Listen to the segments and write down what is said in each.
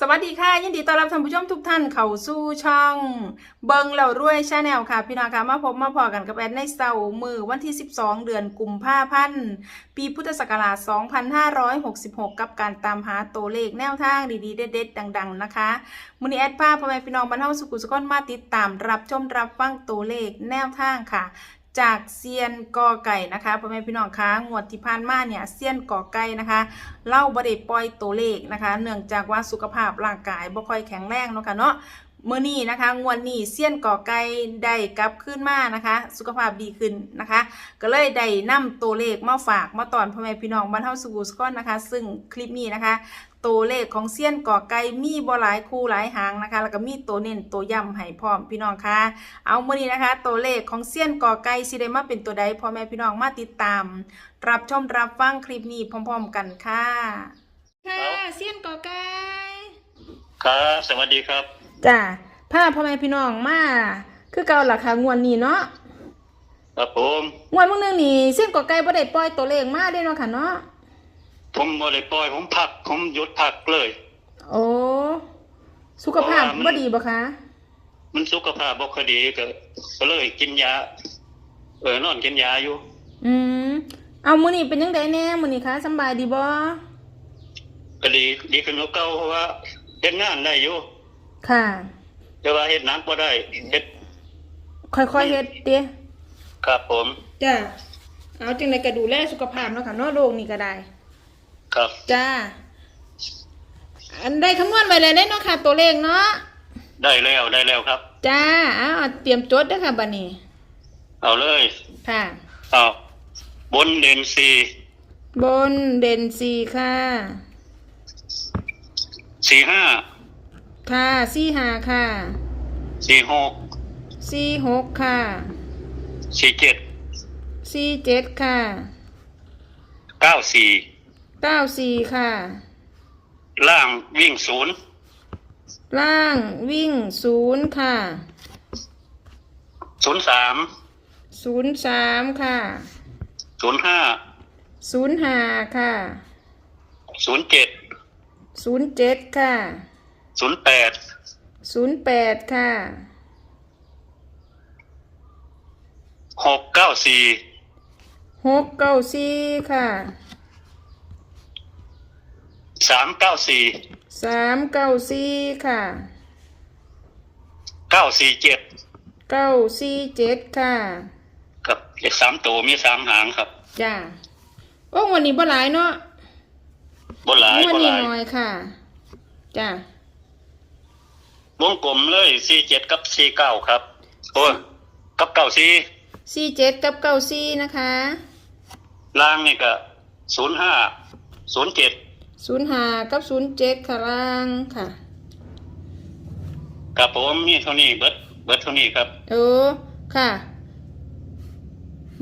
สวัสดีค่ะ ยินดีต้อนรับท่านผู้ชมทุกท่านเข้าสู่ช่อง เบิงเหล่ารวยชาแนลค่ะ พี่น้องค่ะมาพบมาพอกันกับแอดในเสาร์มือวันที่ 12 เดือนกุมภาพันธ์ปีพุทธศักราช 2566 กับการตามหาตัวเลขแนวทางดีๆ เด็ดๆดัง ๆ นะคะมือนี้แอดภาพพ่อแม่พี่น้องบรรเทาสุขุสุขนมาติดตามรับชมรับฟังตัวเลขแนวทางค่ะ จากเซียนกอไก่นะคะพ่อแม่พี่น้องคะงวดที่ผ่านมาเนี่ยเซียนกอไก่นะคะเล่าบริปล่อยตัวเลขนะคะ เนื่องจากว่าสุขภาพร่างกายบ่ค่อยแข็งแรงเนาะค่ะเนาะเมื่อนี้นะคะงวดนี้เซียนกอไก่ได้กลับขึ้นมานะคะ สุขภาพดีขึ้นนะคะ ก็เลยได้นำตัวเลขมาฝากมาตอนพ่อแม่พี่น้องบรรเทาสุขุสก้อนนะคะ ซึ่งคลิปนี้นะคะ ตัวเลขของเซียนกอไก่มีบ่หลายคู่หลายหางนะคะ แล้วก็มีตัวเน้นตัวย่ำให้พร้อมพี่น้องค่ะเอามื่อนี้นะคะ ตัวเลขของเซียนกอไก่สิได้มาเป็นตัวใดพ่อแม่พี่น้องมาติดตาม รับชมรับฟังคลิปนี้พร้อม ๆ กันค่ะค่ะเซียนกอไก่ครับสวัสดีครับจ้าพาพ่อแม่พี่น้องมาคือเก่าล่ะค่ะงวดนี้เนาะครับผมงวดมื้อนึงนี่เซียนกอไก่บ่ได้ปล่อยตัวเลขมาเด้เนาะค่ะเนาะ ผมบ่ได้ปล่อยผมพัก ผมหยุดพักเลยโอ้สุขภาพเพราะว่ามันบ่ดีบ่คะ มันสุขภาพบ่ค่อยดีก็ก็เลยกินยา เออนอนกินยาอยู่ อืมเอามื้อนี้เป็นจังไดแน่มื้อนี้คะสำบายดีบ่ก็ดีดีขึ้นกว่าเก่าเพราะว่าเฮ็ดงานได้อยู่ ค่ะ แต่ว่าเฮ็ดหนักบ่ได้เฮ็ดค่อยๆเฮ็ดเด้ครับผม จ้าเอาจังไดก็ดูแลสุขภาพเนาะค่ะเนาะโรคนี้ก็ได้ ครับ จ้า อันได้คำนวณไว้เลยได้เนาะค่ะ ตัวเลขเนาะ ได้แล้วได้แล้วครับ จ้าเอาเตรียมจดเด้อค่ะบัดนี้ เอาเลยค่ะ เอาบนเด่นสี่บนเด่นสี่ค่ะ สี่ห้าค่ะสี่ห้าค่ะสี่หกสี่หกค่ะสี่เจ็ดสี่เจ็ดค่ะ เก้าสี่ เก้าสี่ค่ะ ล่างวิ่งศูนย์ล่างวิ่งศูนย์ค่ะศูนย์สามศูนย์สามค่ะศูนย์ห้าศูนย์ห้าค่ะศูนย์เจ็ดศูนย์เจ็ดค่ะศูนย์แปดศูนย์แปดค่ะหกเก้าสี่หกเก้าสี่ค่ะ สามเก้าสี่สามเก้าสี่ค่ะเก้าสี่เจ็ดเก้าสี่เจ็ดค่ะกับเลขสามตัวมีสามหางครับจ้าโอ้วันนี้บ่หลายเนาะบนหลายวับนนี้หลายน้อยค่ะจ้าวงกลมเลยสี่เจ็ดกับสี่เก้าครับโอ้ยกับเก้าสี่สี่เจ็ดกับเก้าสี่นะคะ ล่างนี่ก็ศูนย์ห้าศูนย์เจ็ด ศูนย์ห้ากับศูนย์เจ็ดค่ะล่างค่ะกับผมมีเท่านี้เบิดเบิดเท่านี้ครับเออค่ะ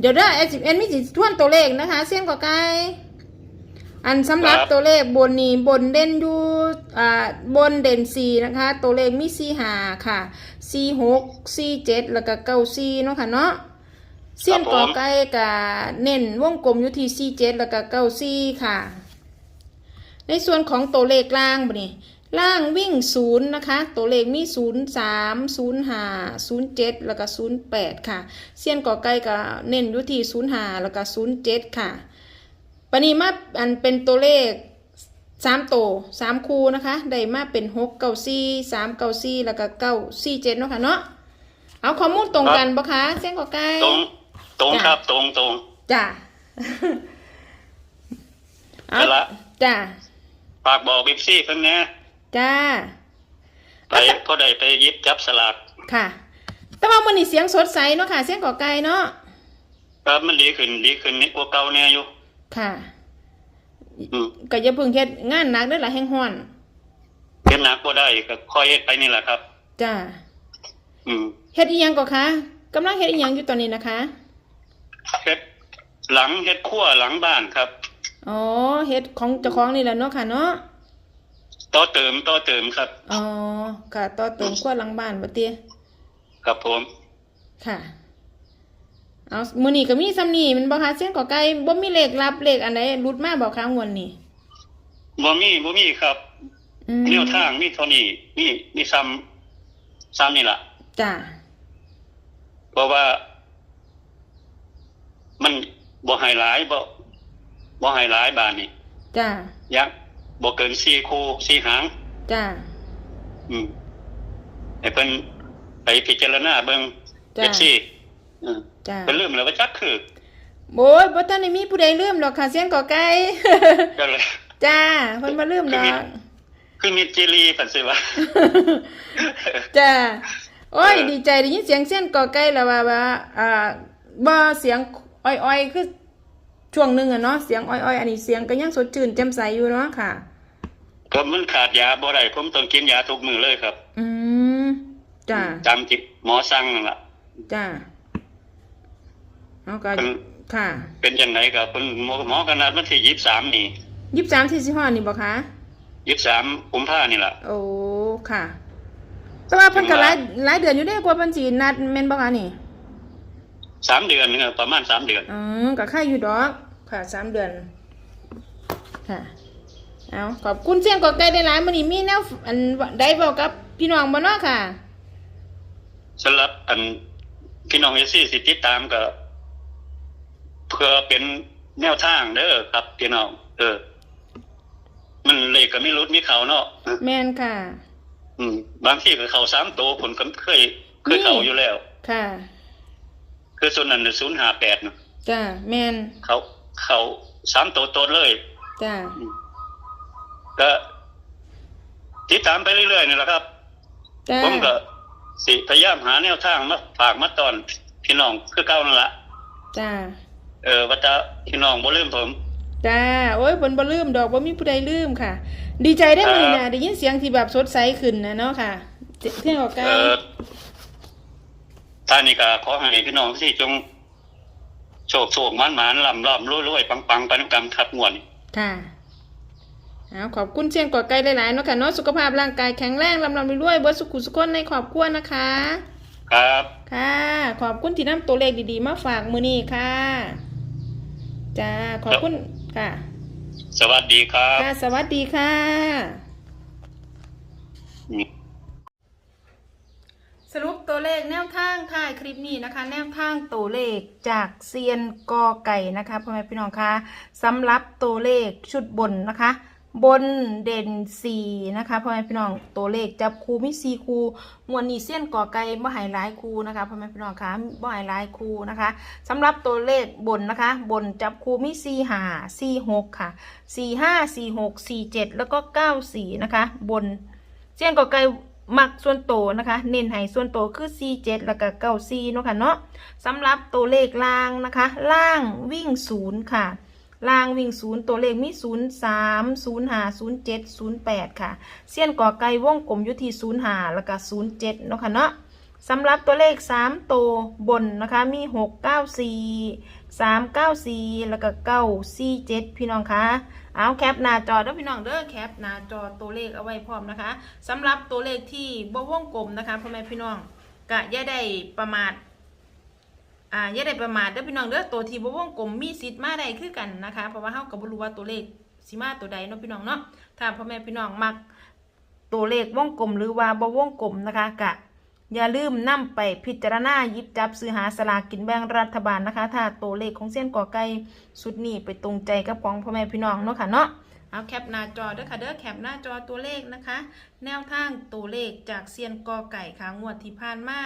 เดี๋ยวได้เอสิบเอ็นมีสิทวนตัวเลขนะคะ เส้นกว่าไกลอันสำหรับครับ ตัวเลขบนนี้บนเด่นอยู่อ่าบนเด่นสี่นะคะ ตัวเลขมีสี่หาค่ะสี่หกสี่เจ็ดแล้วก็เก้าสี่เนาะค่ะเนาะเส้นกอไก่กับเน้นวงกลมอยู่ที่สี่เจ็ดแล้วก็เก้าสี่ค่ะ ในส่วนของตัวเลขล่างบ่นี่ล่างวิ่งศูนย์นะคะ ตัวเลขมีศูนย์สามศูนย์ห้าศูนย์เจ็ดแล้วก็ศูนย์แปดค่ะ เซียนก่อไก่ก็เน้นอยู่ที่ศูนย์ห้าแล้วก็ศูนย์เจ็ดค่ะปณีมาอันเป็นตัวเลขสามตัวสามคูนะคะได้มาเป็นหกเก้าสี่สามเก้าสี่แล้วก็เก้าสี่เจ็ดเนาะค่ะเนาะเอาข้อมูลตรงกันปะคะเซียนก่อไก่ตรงตรงจ้ะครับตรงตรงจ้ะเอานั่นละจ้ะ ฝากบอกบิ๊ซี่เพิ่นแหน่จ้า ไปพอได้ไปหยิบจับสลากค่ะ แต่ว่ามันนี่เสียงสดใสเนาะค่ะ เสียงก่อไก่เนาะ ครับมันดีขึ้นดีขึ้นนิดกว่าเก่าแน่อยู่ ค่ะ อืมก็อย่าเพึ่งเฮ็ดงานหนักเด้อล่ะแห้งฮ้อน เฮ็ดหนักบ่ได้ก็ค่อยเฮ็ดไปนี่แหละครับ จ้า อืมเฮ็ดอีหยังก่อคะกำลังเฮ็ดอีหยังอยู่ตอนนี้นะคะ เฮ็ดหลังเฮ็ดครัวหลังบ้านครับ อ๋อเฮ็ดของเจ้าของนี่แหละเนาะค่ะเนาะต่อเติมต่อเติมครับ อ๋อ ค่ะต่อเติมครัวหลังบ้านบ่เตี้ยครับผม ค่ะ เอามื้อนี้ก็มีซ้ำนี่แมันบ่คะเสียงก่อไก่บ่มีเลขลับเลขอันใดหลุดมาบ่คะงวดนี้บ่มีบ่มีครับอืมแนวทางมีเท่านี้มีมีซ้ำซ้ำนี่ล่ะจ้าเพราะว่า มันบ่ให้หลายบ่ บ่ให้หลายบาทนี่จ้ายักบ่เกิน4คู่4หาง จ้าอืมให้เพิ่นไปพิจารณาเบิ่งจ้าเจ็ดสี่อืมจ้าเพิ่นลืมแล้วว่าจักคือโอ้ยบ่ทันได้มีผู้ใดลืมดอกค่ะเสียงก่อไก่ก็เลยจ้าเพิ่นบ่ลืมดอกคือมีจิรีเพิ่นสิว่าจ้าโอ้ยเออดีใจได้ยินเสียงเส้นก่อไก่แล้วว่าว่าอ่าบ่เสียงอ้อยๆคือ ช่วงหนึงอะเนาะเสียงอ้อยๆอันนี้เสียงก็ยังสดชื่นแจ่มใสอยู่เนาะค่ะผมมันขาดยาบ่ได้ผมต้องกินยาทุกมื้อเลยครับ อืมจ้าจำที่หมอสั่งนั่นล่ะจ้าเอาก็เพิ่นค่ะเป็นจังไดก็เพิ่นหมอหมอกนัดวันที่23นี่ยี่สิบสามที่สิฮอดนี่บ่คะ23กุมภานี่ล่ะ โอ้ค่ะ แต่ว่าเพิ่นก็หลายหลายเดือนอยู่เด้กว่าเพิ่นสินัดแม่นบ่คะนี่ สามเดือนนึงอะประมาณสามเดือน อืมก็ค่าอยู่ดอก ค่ะสามเดือน ค่ะ เอาขอบคุณเสียงกอไก่ได้หลายมื้อนี้มีแนวอันได้เว้ากับพี่น้องบ่เนาะค่ะสำหรับอันพี่น้องเอซี่สิติดตามก็เพื่อเป็นแนวทางเด้อครับ พี่น้องเออ มันเลขก็ไม่รุดมีเขาเนาะแม่นค่ะ อืม บางที่ก็เขาสามตัวผลก็เคยเคยเขาอยู่แล้ว ค่ะ คือส่วนนั้นศูนย์ห้าแปดจ้าแม่นเขา เขาสามตัวตนเลยจ้าก็ติดตามไปเรื่อยๆนี่แหละครับจ้าผมก็สิพยายามหาแนวทางมาฝากมาตอนพี่น้องคือเก่านั่นละจ้าเออว่าจะพี่น้องบ่ลืมผมจ้าโอ้ยเพิ่นบ่ลืมดอกบ่มีผู้ใดลืมค่ะ ดีใจได้อมื้อนี้น่ะได้ยินเสียงที่แบบสดใสขึ้นนะเนาะค่ะเสียงกอไก่เออท่านนี่ก็ขอให้พี่น้องที่จง โชคโชคมันมันลำลำรวยรวยปังปังไปน้ำกันครับงวดนี้ค่ะเอาขอบคุณเสียงกอไก่หลายๆเนาะค่ะเนาะสุขภาพร่างกายแข็งแรงลำลำรวยๆเบิดสุขุสุขคนในครอบครัวนะคะ ครับ ค่ะ ขอบคุณที่นำตัวเลขดีๆ มาฝากมือนี้ค่ะจ้าขอบคุณค่ะ สวัสดีครับ ค่ะ สวัสดีค่ะ สรุปตัวเลขแนวทางค่ะคลิปนี้นะคะ แนวทางตัวเลขจากเซียนกอไก่นะคะพ่อแม่พี่น้องคะสำหรับตัวเลขชุดบนนะคะ บนเด่น4นะคะพ่อแม่พี่น้องตัวเลขจับคูมี4คูมวนนี้เซียนกอไก่บ่หายหลายคูนะคะพ่อแม่พี่น้องคะบ่หายหลายคูนะคะสำหรับตัวเลขบนนะคะ บนจับคูมี4 5 4 6ค่ะ4 5 4 6 4 7แล้วก็9 4นะคะ บนเซียนกอไก่ มักส่วนโตนะคะ เน้นให้ส่วนโตคือ4 7แล้วก็9 4เนาะค่ะเนาะสำหรับตัวเลขล่างนะคะ ล่างวิ่ง0ค่ะ ล่างวิ่งศูนย์ตัวเลขมีศูนย์สามศูนย์ห้าศูนย์เจ็ดศูนย์แปดค่ะ เสี้ยนก่อไก่วงกลมอยู่ที่ศูนย์ห้าแล้วก็ศูนย์เจ็ดนาะค่ะเนาะสำหรับตัวเลขสามตัวบนนะคะมีหกเก้า สามเก้าสี่แล้วก็เก้าสี่เจ็ดพี่น้องคะเอาแคปหน้าจอเด้อพี่น้องเด้อแคปหน้าจอตัวเลขเอาไว้พร้อมนะคะสำหรับตัวเลขที่บวงกลมนะคะพ่อแม่พี่น้องกะย่าได้ประมาทอ่าย่าได้ประมาทเด้อพี่น้องเด้อตัวที่บวงกลมมีสิทธิ์มาได้คือกันนะคะเพราะว่าเฮาก็บ่รู้ว่าตัวเลขสิมาตัวใดเนาะพี่น้องเนาะถ้าพ่อแม่พี่น้องมักตัวเลขวงกลมหรือว่าบวงกลมนะคะกะ อย่าลืมนํไปพิจารณาหยิบจับซื้อหาสลากกินแบ่งรัฐบาลนะคะ ถ้าตัวเลขของเส้นก่อไก่สุดนี้ไปตรงใจกับของพ่อแม่พี่น้องเนาะค่ะเนาะเอาแคปหน้าจอเด้อค่ะเด้อแคปหน้าจอตัวเลขนะคะ แนวทางตัวเลขจากเซียนกอไก่ค่ะงวดที่ผ่านมา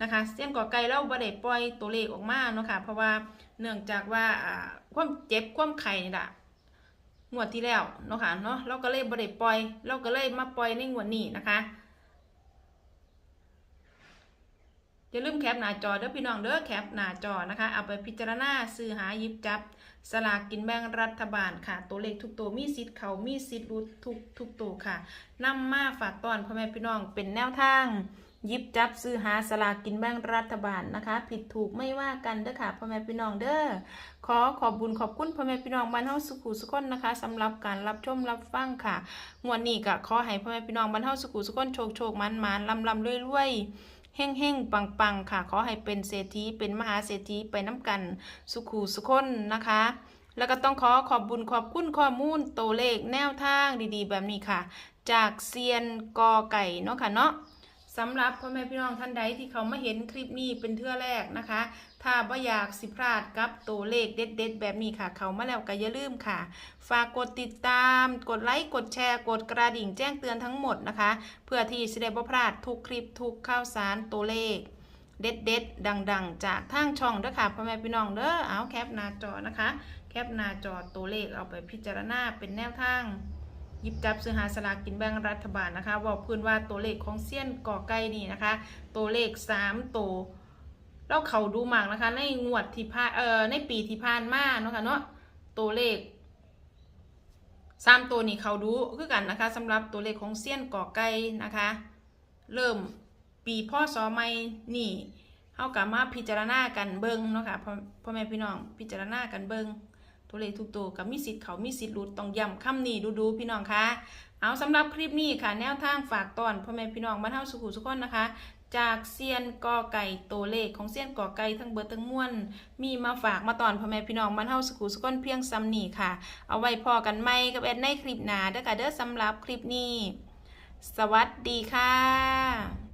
นะคะเสียงก่อไก่เราบ่ได้ปล่อยตัวเลขออกมาเนาะค่ะเพราะว่าเนื่องจากว่าอ่าความเจ็บความไข้นี่แหละงวดที่แล้วเนาะค่ะเนาะเราก็เลยบ่ได้ปล่อย เราก็เลยมาปล่อยในงวดนี้นะคะ อย่าลืมแคปหน้าจอเด้อพี่น้องเด้อแคปหน้าจอนะคะ เอาไปพิจารณาซื้อหายิบจับ สลากกินแบ่งรัฐบาลค่ะ ตัวเลขทุกตัวมีสิทธิ์เขามีสิทธิ์รุดทุกทุกตัวค่ะนำมาฝากตอนพ่อแม่พี่น้องเป็นแนวทางยิบจับซื้อหาสลากกินแบ่งรัฐบาลนะคะ ผิดถูกไม่ว่ากันเด้อค่ะพ่อแม่พี่น้องเด้อขอขอบบุญขอบคุณพ่อแม่พี่น้องบ้านเฮาสุขุสุขนนะคะสำหรับการรับชมรับฟังค่ะงวดนี้ก็ขอให้พ่อแม่พี่น้องบ้านเฮาสุขุสุขนโชคโชคมันมันลำลำรวยรวย เฮ่งเฮ่งปังปังค่ะ ขอให้เป็นเศรษฐีเป็นมหาเศรษฐีไปน้ำกันสุขุสุขคนนะคะ แล้วก็ต้องขอขอบบุญขอบคุณข้อมูลตัวเลขแนวทางดีๆ แบบนี้ค่ะ จากเซียนกอไก่เนาะค่ะเนาะ สำหรับพ่อแม่พี่น้องท่านใดที่เขามาเห็นคลิปนี้เป็นเทื่อแรกนะคะ ถ้าบ่อยากสิพลาดกับตัวเลขเด็ด ๆ แบบนี้ค่ะ เขามาแล้วก็อย่าลืมค่ะ ฝากกดติดตาม กดไลค์ กดแชร์ กดกระดิ่งแจ้งเตือนทั้งหมดนะคะ เพื่อที่จะได้บ่พลาดทุกคลิปทุกข่าวสารตัวเลข เด็ดๆดัง ๆ จากทางช่องเด้อค่ะพ่อแม่พี่น้องเด้อเอาแคปหน้าจอนะคะ แคปหน้าจอตัวเลขเอาไปพิจารณาเป็นแนวทาง ยิบจับซื้อหาสลากกินแบ่งรัฐบาลนะคะบอกพื้นว่าตัวเลขของเซียนก่อไก่นี่นะคะ ตัวเลขสามตัวเราเขาดูมากนะคะ ในงวดที่ผ่านเอ่อในปีที่ผ่านมาเนาะค่ะเนาะตัวเลขสามตัวนี้เขาดูคือกันนะคะสำหรับตัวเลขของเซียนก่อไก่นะคะ เริ่มปีพ่อสอใหม่นี่เฮากลับมาพิจารณากันเบิงเนาะคะพ่อพ่อแม่พี่น้องพิจารณากันเบิง ตัวเลขทุกตัวกับมีสิทธิ์เขามีสิทธิ์หลุดต้องย้ำคำนี้ดูๆพี่น้องคะเอาสำหรับคลิปนี้ค่ะ แนวทางฝากตอนพ่อแม่พี่น้องบ้านเฮาสุขุสุขคนนะคะจากเซียนกอไก่ตัวเลขของเซียนกอไก่ทั้งเบิดทั้งมวลมีมาฝากมาตอนพ่อแม่พี่น้องบ้านเฮาสุขุสุขนเพียงซ้ำนี่ค่ะ เอาไว้พอกันไหมกับแอดในคลิปหนาเด้อค่ะเด้อสำหรับคลิปนี้ สวัสดีค่ะ